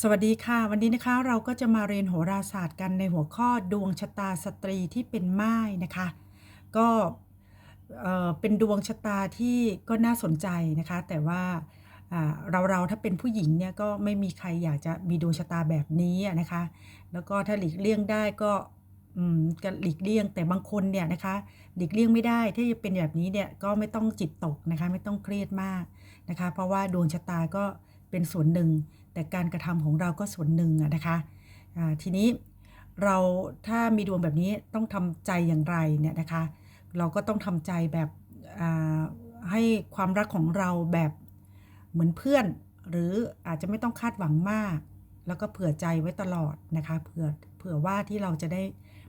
สวัสดีค่ะ วันนี้นะคะเราก็จะมาเรียนโหราศาสตร์กันในหัวข้อดวงชะตาสตรีที่เป็นม่ายนะคะ ก็เอ่อเป็นดวงชะตาที่ก็น่าสนใจนะคะ แต่ว่าเราเราถ้าเป็นผู้หญิงเนี่ยก็ไม่มีใครอยากจะมีดวงชะตาแบบนี้นะคะ แล้วก็ถ้าหลีกเลี่ยงได้ก็ก็หลีกเลี่ยงแต่บางคนเนี่ยนะคะหลีกเลี่ยงไม่ได้ถ้าจะเป็นแบบนี้เนี่ยก็ไม่ต้องจิตตกนะคะไม่ต้องเครียดมากนะคะ เพราะว่าดวงชะตาก็เป็นส่วนหนึ่ง แต่การกระทำของเราก็ส่วนหนึ่งนะคะทีนี้เราถ้ามีดวงแบบนี้ต้องทำใจอย่างไรเนี่ยนะคะเราก็ต้องทำใจแบบให้ความรักของเราแบบเหมือนเพื่อน หรืออาจจะไม่ต้องคาดหวังมาก แล้วก็เผื่อใจไว้ตลอดนะคะเผื่อเผื่อว่าที่เราจะได้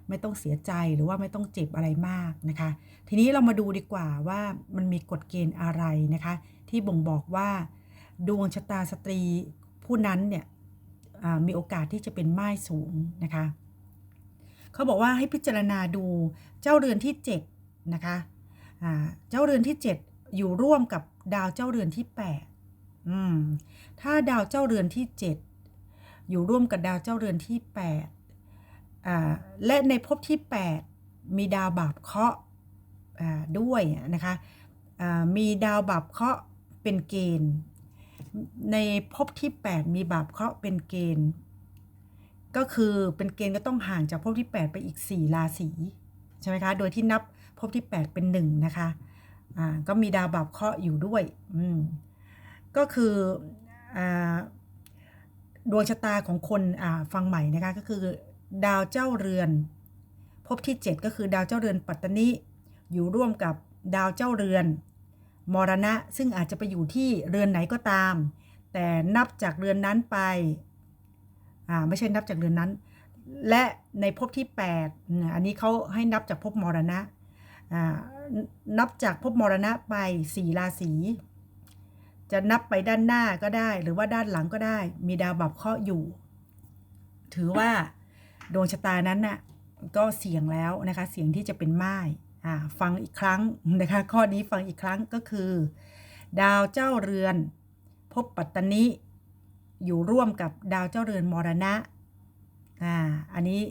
ไม่ต้องเสียใจหรือว่าไม่ต้องเจ็บอะไรมากนะคะ ทีนี้เรามาดูดีกว่าว่ามันมีกฎเกณฑ์อะไรนะคะ ที่บ่งบอกว่า ดวงชะตาสตรี ผู้นั้นเนี่ยมีโอกาสที่จะเป็นไม่ายสูงนะคะเขาบอกว่าให้พิจารณาดูเจ้าเรือนที่7นะคะเจ้าเรือนที่ 7 อยู่ร่วมกับดาวเจ้าเรือนที่8อืมถ้าดาวเจ้าเรือนที่ 7 อยู่ร่วมกับดาวเจ้าเรือนที่8อ่าและในภพที่ 8 มีดาวบาปเคราะห์ด้วยนะคะมีดาวบาปเคราะห์เป็นเกณฑ์ ในภพที่ 8 มีบาปเคราะห์เป็นเกณฑ์ ก็คือเป็นเกณฑ์ก็ต้องห่างจากภพที่ 8 ไปอีก 4 ราศีใช่ไหมคะโดยที่นับภพที่ 8 เป็น 1 นะคะอ่าก็มีดาวบาปเคราะห์อยู่ด้วยอืมก็คืออ่าดวงชะตาของคนอ่าฟังใหม่นะคะก็คือดาวเจ้าเรือนภพที่ 7 ก็คือดาวเจ้าเรือนปัตตนิอยู่ร่วมกับดาวเจ้าเรือน มรณะ ซึ่งอาจจะไปอยู่ที่เรือนไหนก็ตาม แต่นับจากเรือนนั้นไปอ่าไม่ใช่นับจากเรือนนั้น และในภพที่ 8 อันนี้เขาให้นับจากภพมรณะอ่านับจากภพมรณะไปสี่ราศีจะนับไปด้านหน้าก็ได้ หรือว่าด้านหลังก็ได้ มีดาวบับเคราะห์อยู่ ถือว่าดวงชะตานั้นน่ะก็เสี่ยงแล้วนะคะ เสี่ยงที่จะเป็นไม่ายอ่า ฟังอีกครั้งนะคะข้อนี้ฟังอีกครั้งก็คือ ดาวเจ้าเรือนภพปัตตนิอยู่ร่วมกับดาวเจ้าเรือนมรณะอ่าอันนี้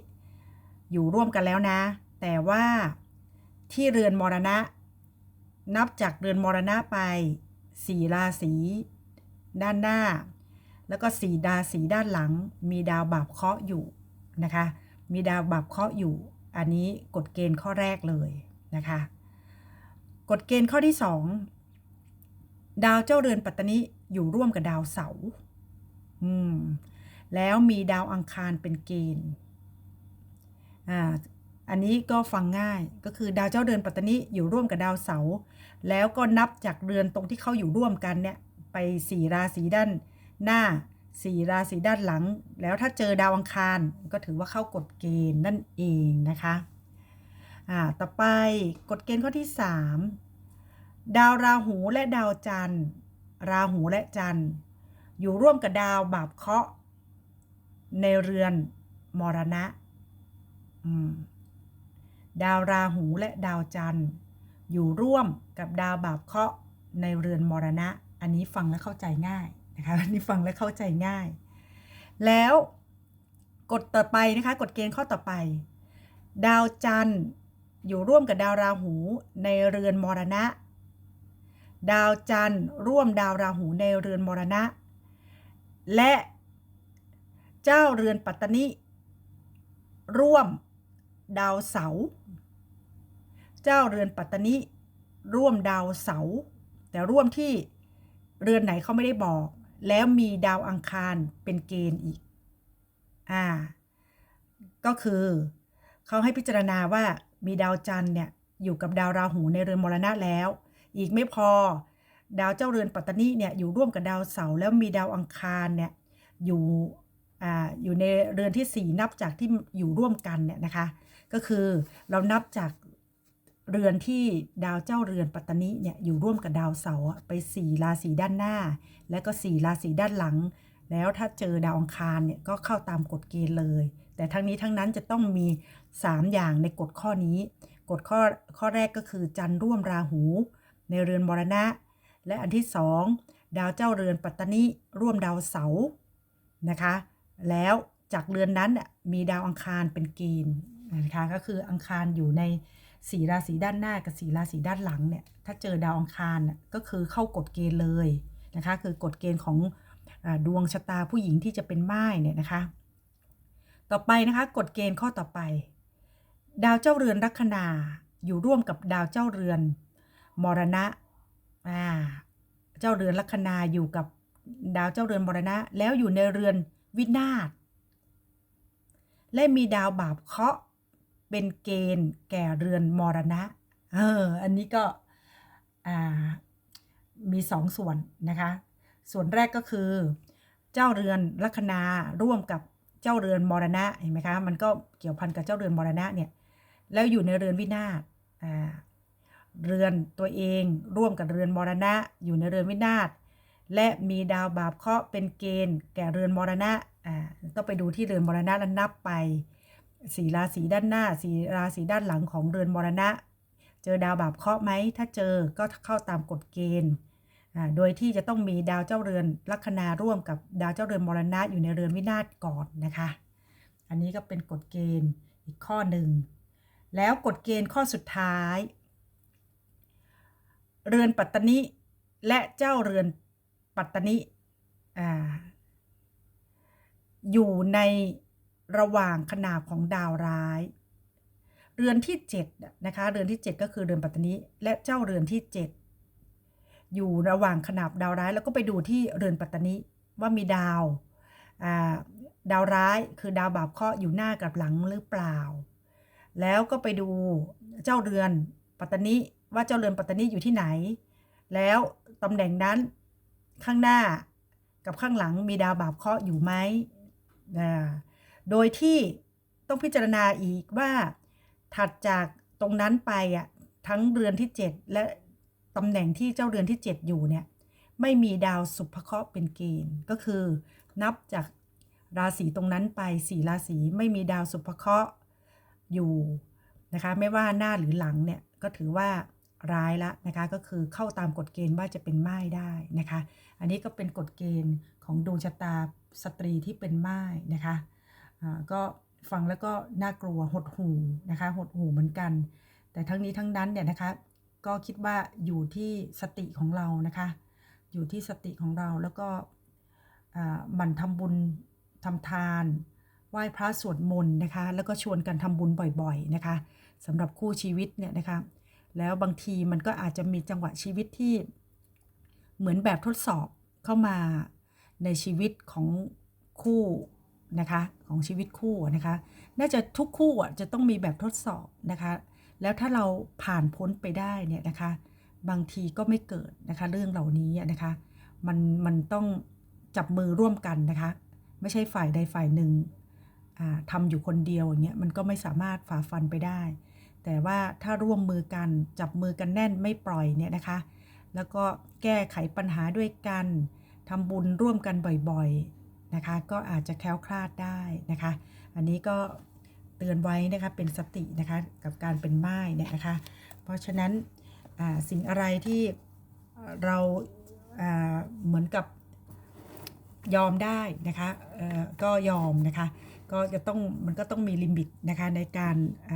อยู่ร่วมกันแล้วนะ แต่ว่าที่เรือนมรณะ นับจากเรือนมรณะไปสี่ราศีด้านหน้า แล้วก็สี่ดาศีด้านหลัง มีดาวบาปเคาะอยู่นะคะ มีดาวบาปเคาะอยู่ อันนี้กฎเกณฑ์ข้อแรกเลย นะคะกฎเกณฑ์ข้อที่สองดาวเจ้าเรือนปัตตนิอยู่ร่วมกับดาวเสาร์แล้วมีดาวอังคารเป็นเกณฑ์อ่าอันนี้ก็ฟังง่ายก็คือดาวเจ้าเรือนปัตตนิอยู่ร่วมกับดาวเสาร์แล้วก็นับจากเรือนตรงที่เขาอยู่ร่วมกันเนี่ยไปสี่ราศีด้านหน้าสี่ราศีด้านหลัง แล้วถ้าเจอดาวอังคารก็ถือว่าเข้ากฎเกณฑ์นั่นเองนะคะ อ่าต่อไปกฎเกณฑ์ข้อที่สามดาวราหูและดาวจันทร์ ราหูและจันทร์ อยู่ร่วมกับดาวบาปเคราะห์ในเรือนมรณะดาวราหูและดาวจันทร์ อยู่ร่วมกับดาวบาปเคราะห์ในเรือนมรณะ อันนี้ฟังและเข้าใจง่ายนะคะอันนี้ฟังและเข้าใจง่าย แล้วกฎต่อไปนะคะกฎเกณฑ์ข้อต่อไป ดาวจันทร์ อยู่ร่วมกับดาวราหูในเรือนมรณะ ดาวจันทร์ร่วมดาวราหูในเรือนมรณะ และเจ้าเรือนปัตตนิร่วมดาวเสา เจ้าเรือนปัตตนิร่วมดาวเสา แต่ร่วมที่เรือนไหนเขาไม่ได้บอก แล้วมีดาวอังคารเป็นเกณฑ์อีก อ่า ก็คือเขาให้พิจารณาว่า มีดาวจันทร์เนี่ยอยู่กับดาวราหูในเรือนมรณะแล้ว อีกไม่พอ ดาวเจ้าเรือนปัตตานิเนี่ยอยู่ร่วมกับดาวเสาร์แล้วมีดาวอังคารเนี่ยอยู่อ่าอยู่ในเรือนที่ 4 นับจากที่อยู่ร่วมกันเนี่ยนะคะก็คือเรานับจากเรือนที่ดาวเจ้าเรือนปัตตานิเนี่ยอยู่ร่วมกับดาวเสาร์ไป 4 ราศีด้านหน้า และก็ 4 ราศีด้านหลัง แล้วถ้าเจอดาวอังคารเนี่ยก็เข้าตามกฎเกณฑ์เลย แต่ทั้งนี้ทั้งนั้นจะต้องมี 3 อย่างในกฎข้อนี้ กฎข้อข้อแรกก็คือจันทร์ร่วมราหู ในเรือนมรณะ และอันที่สองดาวเจ้าเรือนปัตตนิร่วมดาวเสาร์นะคะ แล้วจากเรือนนั้นมีดาวอังคารเป็นเกณฑ์นะคะก็คืออังคารอยู่ในสีราศีด้านหน้ากับสีราศีด้านหลังเนี่ยถ้าเจอดาวอังคารก็คือเข้ากฎเกณฑ์เลยนะคะคือกฎเกณฑ์ของอดวงชะตาผู้หญิงที่จะเป็นม่ายเนี่ยนะคะ ต่อไปนะคะกฎเกณฑ์ข้อต่อไป ดาวเจ้าเรือนลัคนาอยู่ร่วมกับดาวเจ้าเรือน มรณะอ่าเจ้าเรือนลัคนาอยู่กับดาวเจ้าเรือนมรณะ แล้วอยู่ในเรือนวินาศและมีดาวบาปเคาะเป็นเกณฑ์แก่เรือนมรณะเอออันนี้ก็อ่ามีสองส่วนนะคะ ส่วนแรกก็คือ เจ้าเรือนลัคนาร่วมกับ เจ้าเรือนมรณะเห็นไหมคะมันก็เกี่ยวพันกับเจ้าเรือนมรณะเนี่ยแล้วอยู่ในเรือนวินาศอ่าเรือนตัวเองร่วมกับเรือนมรณะ อยู่ในเรือนวินาศและมีดาวบาปเคราะห์เป็นเกณฑ์แก่เรือนมรณะอ่าต้องไปดูที่เรือนมรณะแล้วนับไปสีราศีด้านหน้าสีราศีด้านหลังของเรือนมรณะ เจอดาวบาปเคราะห์ไหมถ้าเจอก็เข้าตามกฎเกณฑ์ โดยที่จะต้องมีดาวเจ้าเรือนลัคนาร่วมกับดาวเจ้าเรือนมรณะอยู่ในเรือนวินาศก่อนนะคะ อันนี้ก็เป็นกฎเกณฑ์อีกข้อหนึ่ง แล้วกฎเกณฑ์ข้อสุดท้าย เรือนปัตตนิและเจ้าเรือนปัตตนิออยู่ในระหว่างขนาบของดาวร้าย เรือนที่7นะคะ เรือนที่ 7 ก็คือเรือนปัตตนิและเจ้าเรือนที่ 7 อยู่ระหว่างขนาบดาวร้าย แล้วก็ไปดูที่เรือนปัตตนิว่ามีดาวาดาวร้ายคือดาวบาปเคราะห์อยู่หน้ากับหลังหรือเปล่า แล้วก็ไปดูเจ้าเรือนปัตตนิว่าเจ้าเรือนปัตตนิอยู่ที่ไหน แล้วตำแหน่งนั้นข้างหน้ากับข้างหลังมีดาวบาปเคราะห์อยู่ไหมโดยที่ต้องพิจารณาอีกว่าถัดจากตรงนั้นไปอะทั้งเรือนที่ 7 และ ตำแหน่งที่เจ้าเรือนที่ 7 อยู่เนี่ยไม่มีดาวสุภเคราะห์เป็นเกณฑ์ ก็คือ นับจากราศีตรงนั้นไปสี่ราศีไม่มีดาวสุภเคราะห์อยู่นะคะไม่ว่าหน้าหรือหลังเนี่ยก็ถือว่าร้ายละนะคะก็คือเข้าตามกฎเกณฑ์ว่าจะเป็นไม่ายได้นะคะอันนี้ก็เป็นกฎเกณฑ์ของดวงชะตาสตรีที่เป็นไม่ายนะคะอ่าก็ฟังแล้วก็น่ากลัวหดหูนะคะหดหูเหมือนกัน แต่ทั้งนี้ทั้งนั้นเนี่ยนะคะ ก็คิดว่าอยู่ที่สติของเรานะคะ อยู่ที่สติของเราแล้วก็หมั่นทำบุญทำทานไหว้พระสวดมนต์นะคะ แล้วก็ชวนกันทำบุญบ่อยๆนะคะสำหรับคู่ชีวิตเนี่ยนะคะ แล้วบางทีมันก็อาจจะมีจังหวะชีวิตที่เหมือนแบบทดสอบเข้ามาในชีวิตของคู่นะคะ ของชีวิตคู่นะคะ น่าจะทุกคู่อะจะต้องมีแบบทดสอบนะคะ แล้วถ้าเราผ่านพ้นไปได้เนี่ยนะคะ บางทีก็ไม่เกิดนะคะ เรื่องเหล่านี้นะคะ มันมันต้องจับมือร่วมกันนะคะ ไม่ใช่ฝ่ายใดฝ่ายหนึ่งอ่าทำอยู่คนเดียวอย่างเงี้ยมันก็ไม่สามารถฝ่าฟันไปได้ แต่ว่าถ้าร่วมมือกันจับมือกันแน่นไม่ปล่อยเนี่ยนะคะ แล้วก็แก้ไขปัญหาด้วยกันทำบุญร่วมกันบ่อยๆนะคะ ก็อาจจะแคล้วคลาดได้นะคะ อันนี้ก็ เตือนไว้นะคะเป็นสตินะคะกับการเป็นไม้เนี่ยนะคะ เพราะฉะนั้นสิ่งอะไรที่เราเหมือนกับยอมได้นะคะก็ยอมนะคะก็จะต้องมันก็ต้องมีลิมิตนะคะในการอ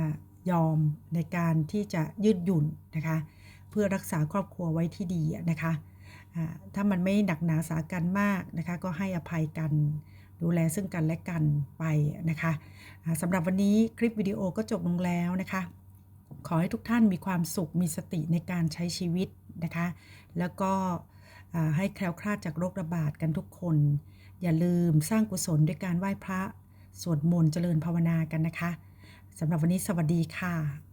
ยอมในการที่จะยืดหยุ่นนะคะเพื่อรักษาครอบครัวไว้ที่ดีนะคะถ้ามันไม่หนักหนาสากันมากนะคะก็ให้อภัยกัน ดูแลซึ่งกันและกันไปนะคะสำหรับวันนี้คลิปวิดีโอก็จบลงแล้วนะคะ ขอให้ทุกท่านมีความสุขมีสติในการใช้ชีวิตนะคะ แล้วก็ให้แคล้วคลาดจากโรคระบาดกันทุกคน อย่าลืมสร้างกุศลด้วยการไหว้พระสวดมนต์เจริญภาวนากันนะคะสำหรับวันนี้สวัสดีค่ะ